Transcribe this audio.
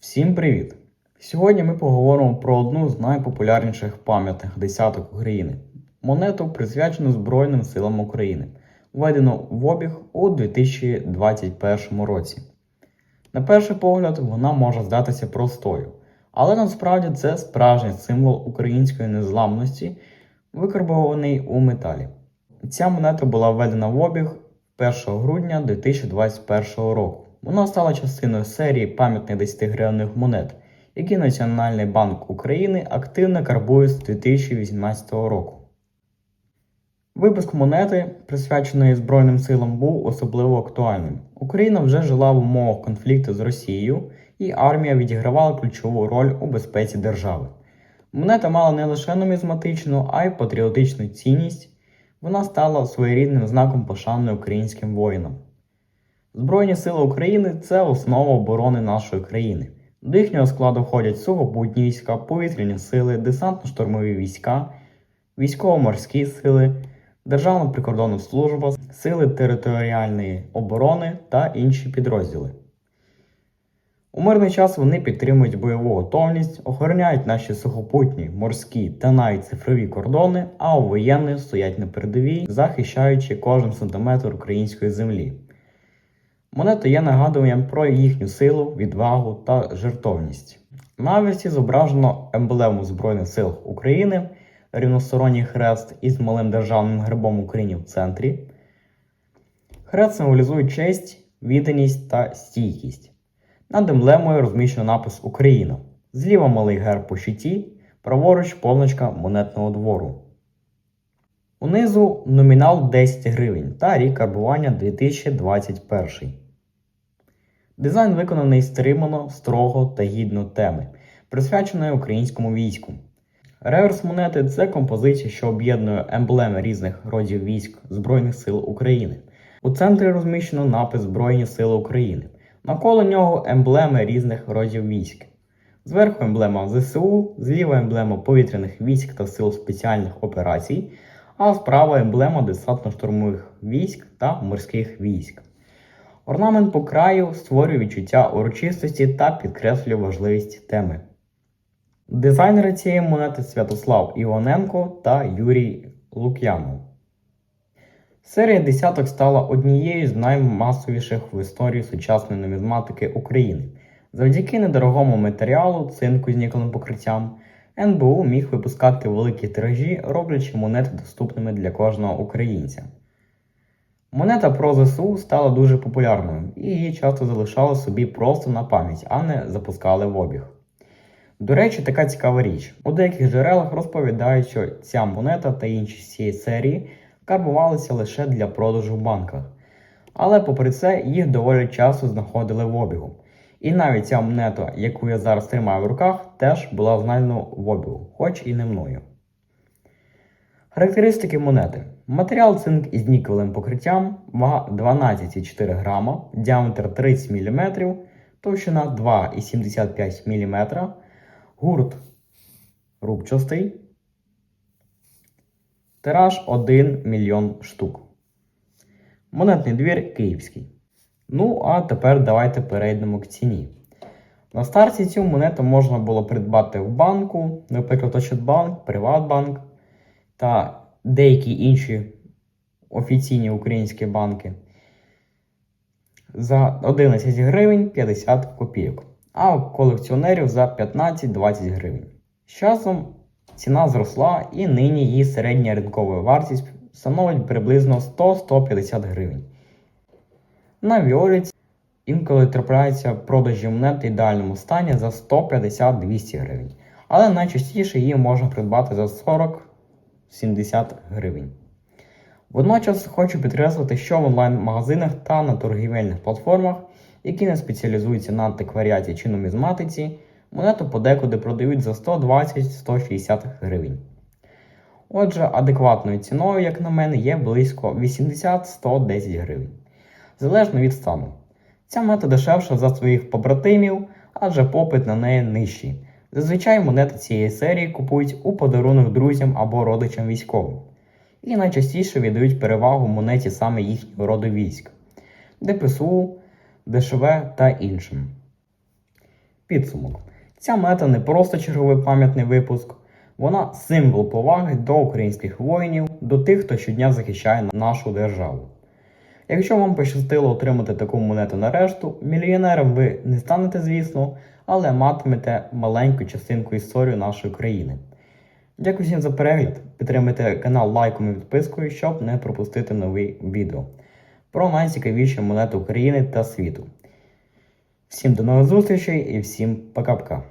Всім привіт! Сьогодні ми поговоримо про одну з найпопулярніших пам'ятних десяток України монету, присвячену Збройним силам України, введену в обіг у 2021 році. На перший погляд, вона може здатися простою, але насправді це справжній символ української незламності, викарбований у металі. Ця монета була введена в обіг 1 грудня 2021 року. Вона стала частиною серії пам'ятних 10 гривних монет, які Національний банк України активно карбує з 2018 року. Випуск монети, присвяченої Збройним силам, був особливо актуальним. Україна вже жила в умовах конфлікту з Росією, і армія відігравала ключову роль у безпеці держави. Монета мала не лише нумізматичну, а й патріотичну цінність. Вона стала своєрідним знаком пошани українським воїнам. Збройні сили України це основа оборони нашої країни. До їхнього складу входять сухопутні війська, повітряні сили, десантно-штурмові війська, військово-морські сили, Державна прикордонна служба, сили територіальної оборони та інші підрозділи. У мирний час вони підтримують бойову готовність, охороняють наші сухопутні, морські та навіть цифрові кордони, а у воєнних стоять на передовій, захищаючи кожен сантиметр української землі. Монета є нагадуванням про їхню силу, відвагу та жертовність. На аверсі зображено емблему Збройних сил України, рівносторонній хрест із малим державним гербом України в центрі. Хрест символізує честь, відданість та стійкість. Над емблемою розміщено напис Україна. Зліва малий герб по щиті, праворуч позначка монетного двору. Унизу номінал 10 гривень та рік карбування 2021. Дизайн виконаний стримано, строго та гідно теми, присвяченої українському війську. Реверс монети це композиція, що об'єднує емблеми різних родів військ Збройних сил України. У центрі розміщено напис Збройні Сили України. Навколо нього емблеми різних родів військ. Зверху емблема ЗСУ, зліва емблема повітряних військ та сил спеціальних операцій, а справа емблема десантно-штурмових військ та морських військ. Орнамент по краю створює відчуття урочистості та підкреслює важливість теми. Дизайнери цієї монети Святослав Іваненко та Юрій Лук'янов. Серія десяток стала однією з наймасовіших в історії сучасної нумізматики України. Завдяки недорогому матеріалу, цинку з нікелем покриттям, НБУ міг випускати великі тиражі, роблячи монети доступними для кожного українця. Монета про ЗСУ стала дуже популярною і її часто залишали собі просто на пам'ять, а не запускали в обіг. До речі, така цікава річ. У деяких джерелах розповідають, що ця монета та інші з цієї серії карбувалися лише для продажу в банках. Але попри це, їх доволі часто знаходили в обігу. І навіть ця монета, яку я зараз тримаю в руках, теж була знайдена в обігу, хоч і не мною. Характеристики монети. Матеріал цинк із нікелевим покриттям, вага 12,4 грама, діаметр 30 мм, товщина 2,75 мм, гурт рубчастий, тираж 1 мільйон штук. Монетний двір київський. Ну, а тепер давайте перейдемо к ціні. На старті цю монету можна було придбати в банку, наприклад, Ощадбанк, Приватбанк та деякі інші офіційні українські банки за 11 гривень 50 копійок, а у колекціонерів за 15-20 гривень. З часом ціна зросла і нині її середня ринкова вартість становить приблизно 100-150 гривень. На Віоліці інколи трапляються продажі монет в ідеальному стані за 150-200 гривень, але найчастіше її можна придбати за 40-70 гривень. Водночас хочу підкреслити, що в онлайн-магазинах та на торгівельних платформах, які не спеціалізуються на антикваріаті чи нумізматиці, монету подекуди продають за 120-160 гривень. Отже, адекватною ціною, як на мене, є близько 80-110 гривень, залежно від стану. Ця монета дешевша за своїх побратимів, адже попит на неї нижчий. Зазвичай монети цієї серії купують у подарунок друзям або родичам військовим. І найчастіше віддають перевагу монеті саме їхнього роду військ, ДПСУ, ДШВ та іншим. Підсумок. Ця мета не просто черговий пам'ятний випуск, вона символ поваги до українських воїнів, до тих, хто щодня захищає нашу державу. Якщо вам пощастило отримати таку монету на решту, мільйонером ви не станете, звісно, але матимете маленьку частинку історії нашої країни. Дякую всім за перегляд. Підтримуйте канал лайком і підпискою, щоб не пропустити нові відео про найцікавіші монети України та світу. Всім до нових зустрічей і всім пока-пока.